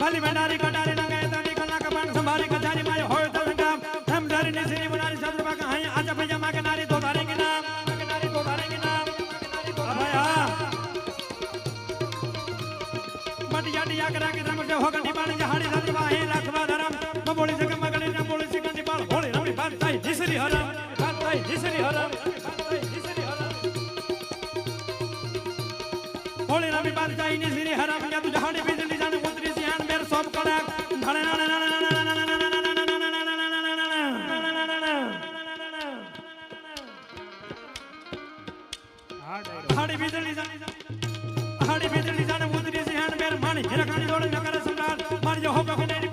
खाली भंडारी कटारी लगाए तो निकलना का पान संभारी कचारी माय हो तो काम हम धर ने सिरी बनारी सब बाग हाय। आज पे जमा के नारी तो धारे के नाम। नारी तो धारे के नाम अबे हाँ मट करा के रम से हो गनी पान जहाड़ी सब बाहे रखवा धरम मबोली तो से मगले न बोली से कंदी होले रवड़ी बात ताई जिसरी हरम। बात ताई जिसरी हरम। होले रवड़ी बात ताई ने सिरी हरम। या तू जहाड़ी હાડી બીજળી હાડી બીજળી જાણે ઉતરી છે હેન બેર માણી. હેરા કાણી દોડે નકરે સમ્રાટ મારી જો હોકા ખોડે